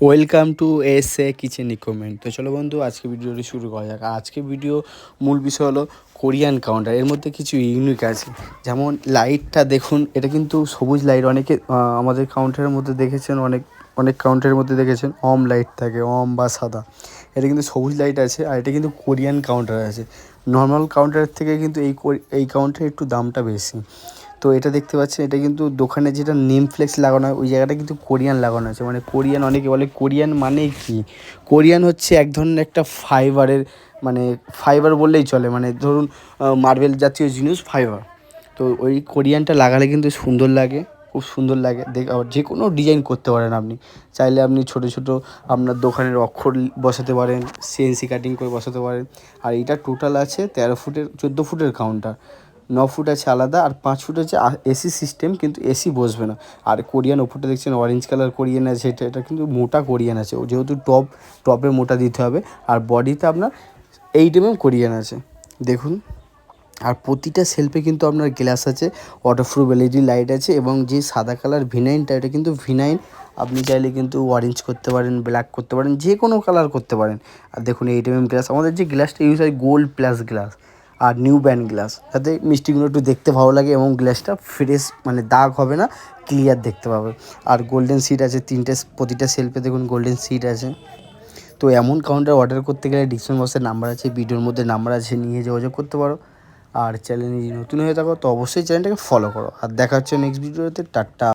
Welcome to S A kitchen equipment তো চলো বন্ধু, আজকে ভিডিওটি শুরু করা যাক। আজকে ভিডিও মূল বিষয় হলো কোরিয়ান কাউন্টার এর মধ্যে কিছু ইউনিক আছে। যেমন লাইটটা দেখুন, এটা কিন্তু সবুজ লাইট অনেকে আমাদের কাউন্টারের মধ্যে দেখেছেন, অনেক অনেক কাউন্টারের মধ্যে দেখেছেন অম লাইট থাকে অম বা সাদা। এটা কিন্তু সবুজ লাইট আছে আর এটা কিন্তু কোরিয়ান কাউন্টার আছে। নর্মাল কাউন্টারের থেকে কিন্তু এই এই কাউন্টারে একটু দামটা বেশি। তো এটা দেখতে পাচ্ছেন, এটা কিন্তু দোকানে যেটা নেম ফ্লেক্স লাগানো হয়, ওই জায়গাটা কিন্তু কোরিয়ান লাগানো আছে মানে কোরিয়ান অনেকে বলে কোরিয়ান মানে কি? কোরিয়ান হচ্ছে এক ধরনের একটা ফাইবারের মানে ফাইবার বললেই চলে। মানে ধরুন মার্বেল জাতীয় জিনিস ফাইবার তো ওই কোরিয়ানটা লাগালে কিন্তু সুন্দর লাগে, খুব সুন্দর লাগে। দেখ, আবার যে কোনো ডিজাইন করতে পারেন আপনি। চাইলে আপনি ছোট ছোট আপনার দোকানের অক্ষর বসাতে পারেন সিএনসি কাটিং করে বসাতে পারেন। আর এটা টোটাল আছে তেরো ফুটের, চোদ্দ ফুটের কাউন্টার ন ফুট আছে আলাদা আর পাঁচ ফুট আছে এসি সিস্টেম কিন্তু এসি বসবে না। আর কোরিয়ান ওপরটা দেখছেন অরেঞ্জ কালার কোরিয়ান আছে, এটা এটা কিন্তু মোটা কোরিয়ান আছে। ও যেহেতু টপ টপে মোটা দিতে হবে, আর বডিতে আপনার এইট এম এম কোরিয়ান আছে। দেখুন, আর প্রতিটা সেলফে কিন্তু আপনার গ্লাস আছে ওয়াটারপ্রুফ এলইডি লাইট আছে, এবং যে সাদা কালার ভিনাইনটা এটা কিন্তু ভিনাইন আপনি চাইলে কিন্তু অরেঞ্জ করতে পারেন ব্ল্যাক করতে পারেন, যে কোনো কালার করতে পারেন। আর দেখুন এইট এম এম গ্লাস আমাদের যে গ্লাসটা ইউজ হয় গোল্ড প্লাস গ্লাস আর নিউ ব্যান্ড গ্লাস যাতে মিষ্টিগুলো একটু দেখতে ভালো লাগে এবং গ্লাসটা ফ্রেশ মানে দাগ হবে না ক্লিয়ার দেখতে পাবে। আর গোল্ডেন সিট আছে, তিনটে, প্রতিটা সেলফে দেখুন গোল্ডেন সিট আছে। তো এমন কাউন্টার অর্ডার করতে গেলে ডিসক্রিপশন বক্সের নাম্বার আছে ভিডিওর মধ্যে নাম্বার আছে, নিয়ে যোগাযোগ করতে পারো। আর চ্যানেল নতুন হয়ে থাকো, তো অবশ্যই চ্যানেলটাকে ফলো করো। আর দেখা হচ্ছে নেক্সট ভিডিওতে টাটা।